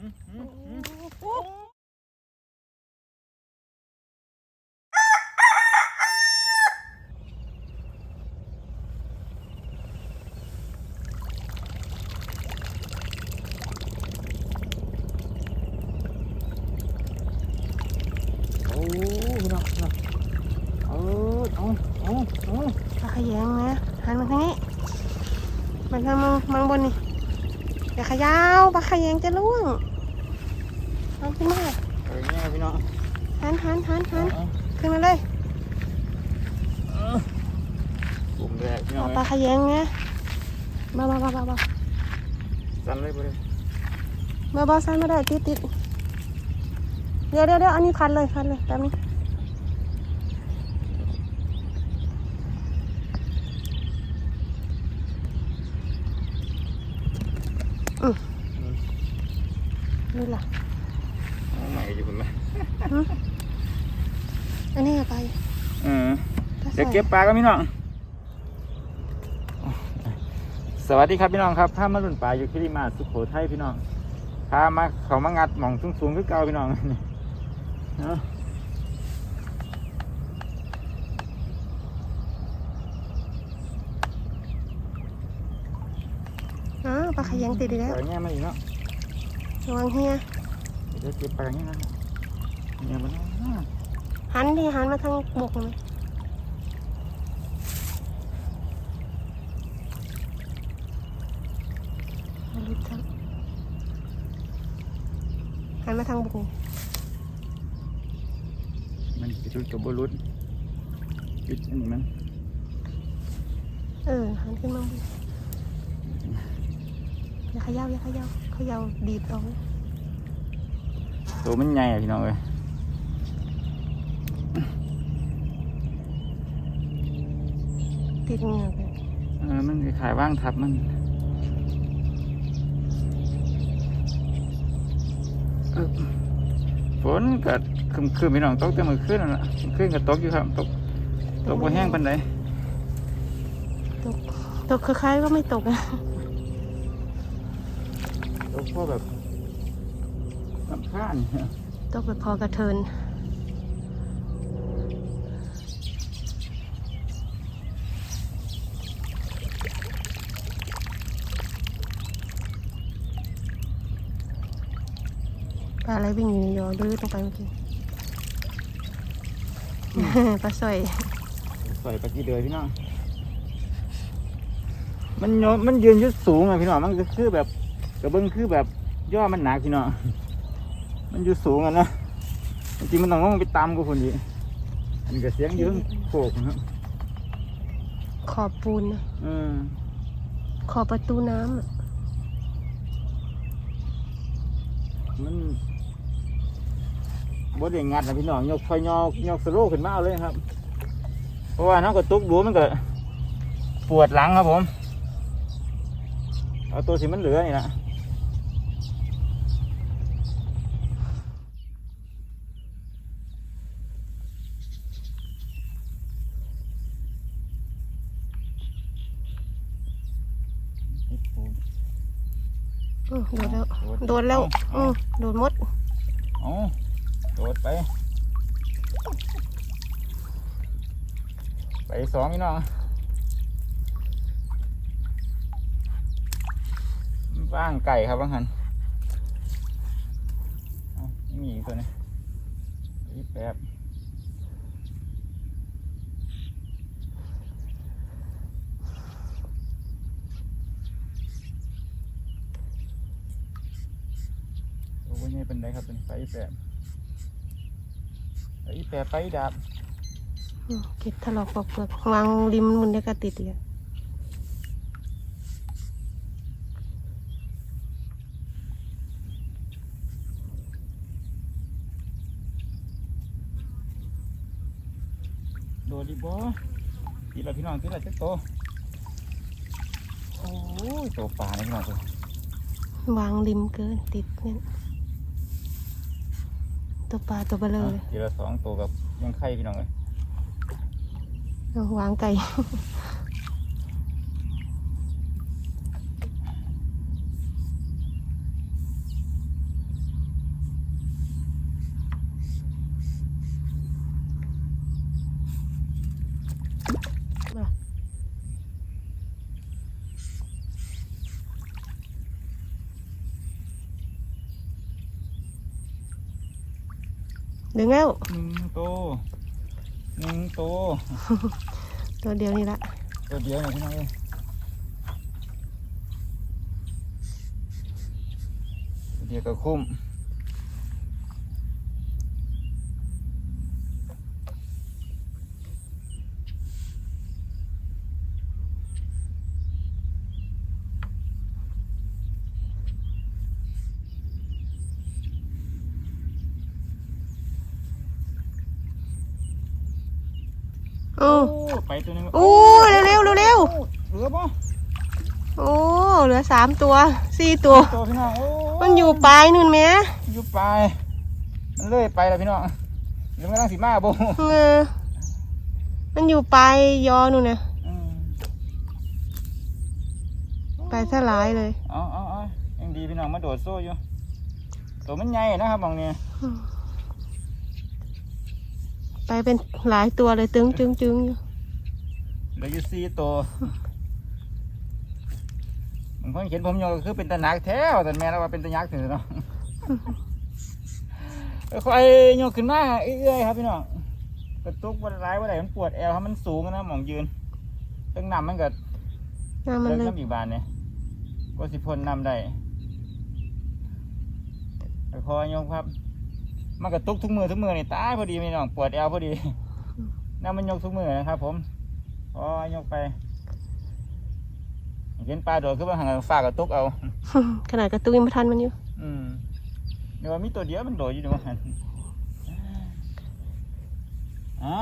ขยงนะหันมาทางนี้มันทางมึงมังบนนี่อย่าขยาวปลาขยงจะล่วง เอาขึ้นมาเออเนี่ยพี่น้องหันหันหันหันเอาขึ้นมาเลยเอาปุ่มแรกพี่น้อเอางปลาขยงนะเบาเบาเบาเบาเบาสั่นเลยบ่เลยเบาเบาสั้นไม่ได้ติดติดเดี๋ยวเดี๋ยวเดี๋ยวอันนี้คันเลยคันเลยแป๊บนึงอืมนี่ล่ะเอาใหม่อยู่คุณแม่อันนี้อะไรเออเดี๋ยวเก็บปลากันพี่น้อง สวัสดีครับพี่น้องครับถ้ามาลุ่นปลาอยู่ที่ริมาสุโขทัยพี่น้องพามาเขามางัดหม่องสูงๆคือเก่าพี่น้องเนาะอ๋อปลาขยังติดอีกแล้วปลาเนี่ยมาอีกเนาะระวังเฮีย เดี๋ยวเก็บปลาอย่างนี้นะเนี่ยมันน่าหันดิหันมาทางบกเลยมาลุดทางหันมาทางบกนี่มันจะรุดกับบรุษจุดอันนี้มันเออหันขึ้นมาบนอย่าเขย่าอย่าเขย่าเขย่าดีดออก ตัวมันใหญ่อะพี่น้องเอ้ยติดเหงือกเลยเออมันขายๆว่างทับมันเออฝนก็คืมคืมๆพี่น้องตกแต่มือขึ้นนั่นแหละขึ้นก็ตกอยู่ครับตกตกบ่แห้งปานใดตกตกคล้ายๆว่าไม่ตกนะตกพวกแบบ ลำคาญตกแบบพอกระเทินปลาอะไรวิ่งอยู่ในยอลื้อลงไปเมื่อกี้ปลาสร้อยใส่ปลาจีเดือยพี่น้อง มันโยมันยืนอยุดสูงอะพี่น้อง มันก็คือแบบกระเบื้องคือแบบย่อมันหนักพี่น้อง มันอยู่สูงอะนะจริงๆมันต้องลงไปตามกูคนดีอันนี้ก็เสียงเยอะโขกนะครับขอบปูนนะเออขอบประตูน้ำอะมันบดเด้งัดนะพี่น้องยกไฟยอกยกสโลว์ขึ้นมาเอาเลยครับ เพราะว่าน้องกระตุกดูมันก็ปวดหลังครับผม เอาตัวสิมันเหลือนี่นะติดปูน อืม โดดแล้ว โดดแล้วเอาอืมโดดหมดเอาโดดไป ไปสองพี่น้องว่างไก่ครับว่างหันเอาไม่มีอีกตัวนี้อีกแป๊บโอ้ยนี่ เป็นไรครับเป็นไฟแปบไฟแปบไฟดับอืมเก็บถลอกปอกเปลือกวางริมมันเดียวก็ติดเลยโดดดิบอตีละพี่น้องตีละจักโตวโอ้ยตัวปลาเนี่ยพี่น้องตัววางริมเกินติดเนี่ย ตัวปลาตัวเบลอเลยทีละสองตัวกับยังไข่พี่น้องเลยเอาวางไก่ เดึงแล้ว หนึ่งตัวหนึ่งตัวตัวเดียวนี่ละตัวเดียวเนี่ยพี่น้องเอ้ยตัวเดียวก็คุ้ม โอ้ไปตัวหนึงโอ้เร็วเร็วเร็วเร็วเหลือปะโอ้เหลือสามตัวสี่ตัว ตัวพี่น้องโอ้มันอยู่ปลายนู่นแหม่อยู่ปลายมันเลื่อยไปแล้วพี่น้องเดี๋ยวมันกำลังสีมาโบเออมันอยู่ปลายยอนู่นนะอืมปลายสลายเลยเอ๋ออ๋อยังดีพี่น้องมาโดดโซ่อยู่ตัวมันใหญ่นะครับมองเนี่ย ไปเป็นหลายตัวเลยตึงจึงจึงอยู่เหลืออยู่สี่ตัวบางคนเห็นผมโยกก็คือเป็นตะนักแท้แต่แม่เราว่าเป็นตะยักษ์ถึงเนาะค่อยๆโยกขึ้นมาเอื้อยๆครับพี่น้องกระตุกวันร้ายวันไหนมันปวดแอวครับมันสูงนะหมองยืนตั้งนำมันก็น้ำมันเลิกเลยน้ำอีกบานเนี่ยก็สิพ่นนำได้ค่อยๆโยกครับ มันกระตุกทุกมือทุกมือนี่ตายพอดีพี่น้องปวดแอวพอดีน้ำมันยกทุกมือนะครับ ผมพอยกไปเห็นปลาโดดขึ้นมาห่างฝากกระตุกเอาขนาดกระตุ้ยมาทันมันอยู่ อืมเดี๋ยวมีตัวเดียวมันโดดอยู่เดียวมันอะ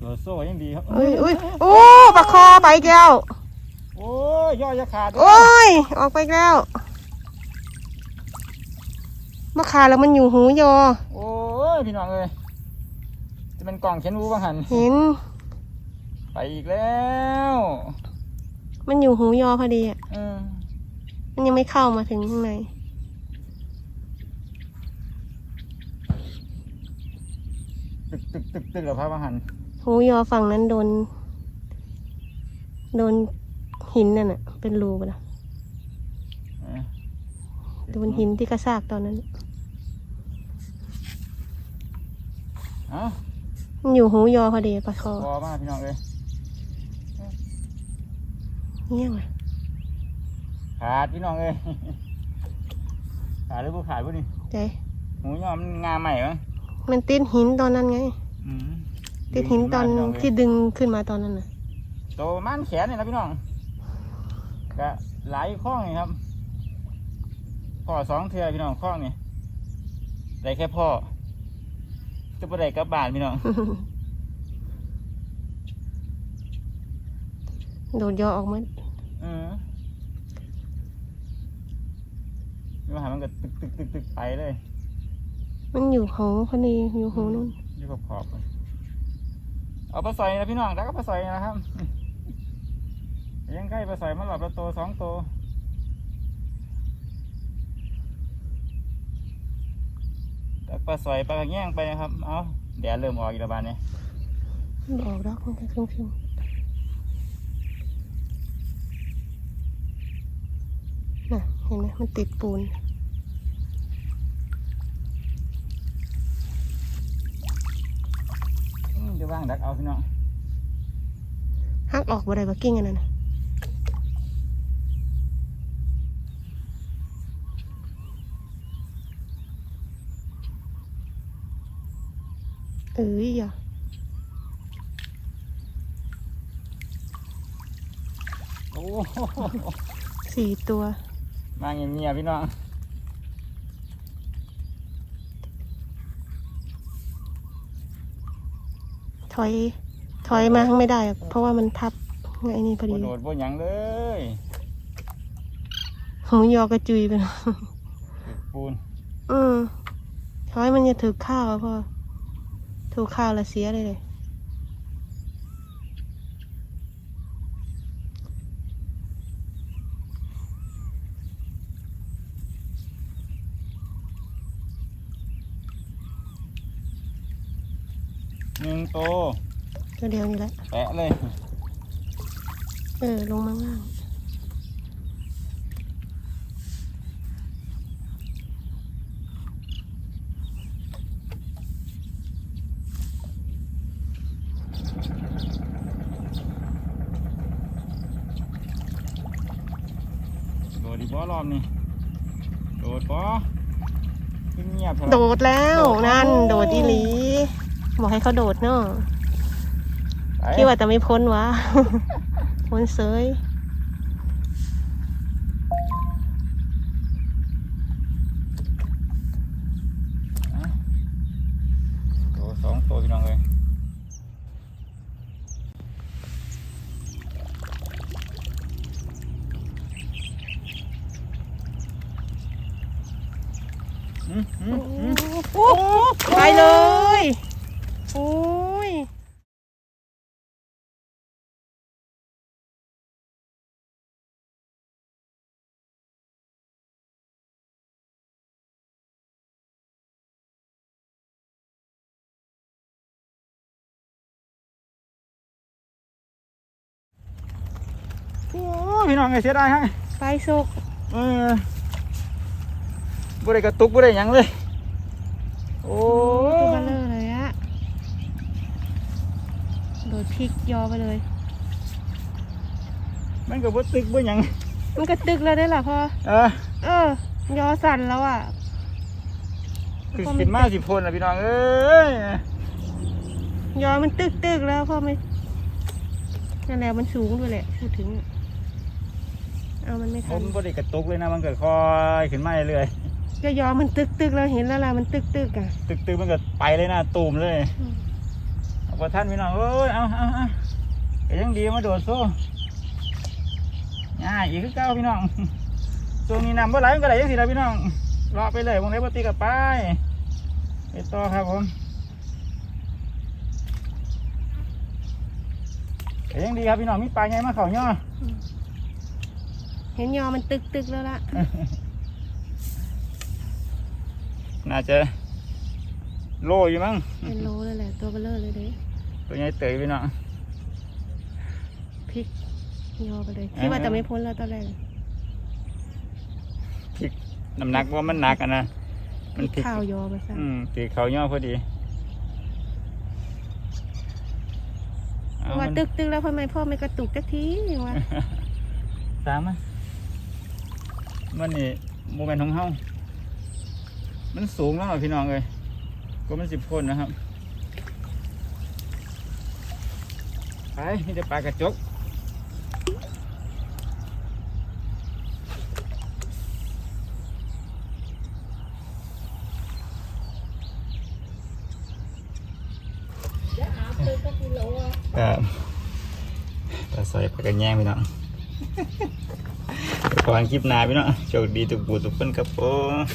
ตัวโซ่ยังดีครับเอ้ยเอ้ยโอ้ปลาคอไปอีกแล้วโอ้ยย่อยจะขาดด้วยโอ้ยออกไปอีกแล้ว มาขาแล้วมันอยู่หูยอ โอ้ยพี่น้องเอ้ยจะเป็นกล่องเขียนรู้บ้างหันเห็น ไปอีกแล้วมันอยู่หูยอพอดีอะอืมมันยังไม่เข้ามาถึงข้างใน ตึกตึกตึกตึกเหรอพระบ้างหันหูยอฝั่งนั้นโดน โดนหินนั่นน่ะ เป็นรูไปแล้วเอ้ยโดนหินที่กระซากตอนนั้นเอ้ามันอยู่หูยอพอดีปลาคอพอมากพี่น้องเอ้ยเงี้ยว่ะขาดพี่น้องเอ้ยขาดหรือบ่ขาดบ่นี่ใจหูยอมนงาใหม่ปะมันติดหินตอนนั้นไงอืมติดหินตอนที่ดึงขึ้นมาตอนนั้นน่ะโตประมันแขนนี่นะพี่น้องก็หลายข้องนี่ครับพ่อสองเทือพี่น้องข้องนี่ได้แค่พ่อ จะไปได้กลับบ้านพี่น้องโดดยอออกมาอืมนี่ว่าหามันก็ตึกตึกตึกตึกไปเลย มันอยู่หูพอดีอยู่หูนู่นอยู่ขอบขอบๆเอาปลาสอยนะพี่น้องแล้วก็ปลาสอยนะครับ ยังใกล้ปลาสอยมาหลอบละโตสองโตตั ปลาสอยปลากระแง่งไปนะครับ เอาแดดเริ่มออกอีกแล้วบานนี้ออกดอกมันก็ชุ่มชุ่มน่ะเห็นไหมมันติดปูนอืมเดี๋ยวว่างดักเอาพี่น้องหักออกบ่ได้บ่กิ้งอันนั้นน่ะ เอ้ยอะโอ้โหสี่ตัว มาเงียบๆพี่น้องถอย ถอยมาข้างไม่ได้อะเพราะว่ามันทับไงนี่พอบ่ดีโดดบ่หยังเลยหูยอกระจุยไปแล้วตึกปูน อืมถอยมันจะถือข้าวอะพ่อ ถูกข้าวและเสียเลยเลยหนึ่งโตตัวเดียวนี่แหละแปะเลย เออ ลงมาล่าง นี่ โดดบ่เงียบๆเถอะโดดแล้วโดดนั่นโอ้โดดอีหลี บอกให้เขาโดดเนาะไปคิดว่าจะไม่พ้นวะ พ้นเสย ตัวสองตัวพี่น้องเลย อืมอืมอืมไปเลย โอ้ยโอ้พี่น้องไงเสียดายฮะไปสุกเออ บ่ได้กระตุกบ่ได้หยังเลย โอ้ตัวเบลเลอร์เลยอะโดดพลิกยอไปเลย มันก็บ่ตึกบ่หยังมันกระตึกแล้วได้หรอพ่อเออเออยอสั่นแล้วอะคือกินมาสิพ่นล่ะพี่น้องเอ้ยยอมันตึกตึกๆแล้วพ่อไม่นั่นแหละมันสูงด้วยแหละพูดถึงเอามันไม่ผทันมบ่ได้กระตุกเลยนะมันก็ค่อยขึ้นมาเรื่อย ก็ยอมันตึกตึกๆแล้วเห็นแล้วล่ะมันตึกตึกๆอะๆตึกๆมันก็ไปเลยนะตูมเลยอืม เอาบ่ทันพี่น้องเอ้ยเอาเอาเอาก็ยังดีมาโดดสู้ง่ายอีกคือเก่าพี่น้องช่วงนี้น้ำบ่ไหลมันก็ไหลจังซี่ล่ะพี่น้องรอไปเลยวงไหนบ่ติดก็ไปไปต่อครับผมแต่ยังดีครับพี่น้องมีปลาใหญ่มาเขาย่อ เห็นยอมันตึกตึกๆแล้วล่ะ น่าจะโลอยู่มั้งเป็นโลเลยแหละตัวเบลเลอร์เลยเด้ตัวใหญ่เตยพี่น้องพลิกยอไปเลยคิดว่าจะไม่พ้นแล้วตอนแรกพริกน้ำหนักว่ามันหนักอะนะพมันลิกพริกข้าวยอไปซะอืมตีเขาย่อพอดีเอาว่ามันตึกตึกๆแล้วทำไมพ่อไม่กระตุกจักทีวะสามมันมันนี่โมเมนต์ของเฮา มันสูงแล้วเหรอพี่น้องเลยก็มันสิบคนนะครับไปนี่จะปลากระจกครับปลาใส่ปลากระแยงพี่น้องขอให้คลิปหนาพี่น้องโชคดีทุกผู้ทุกคนครับผม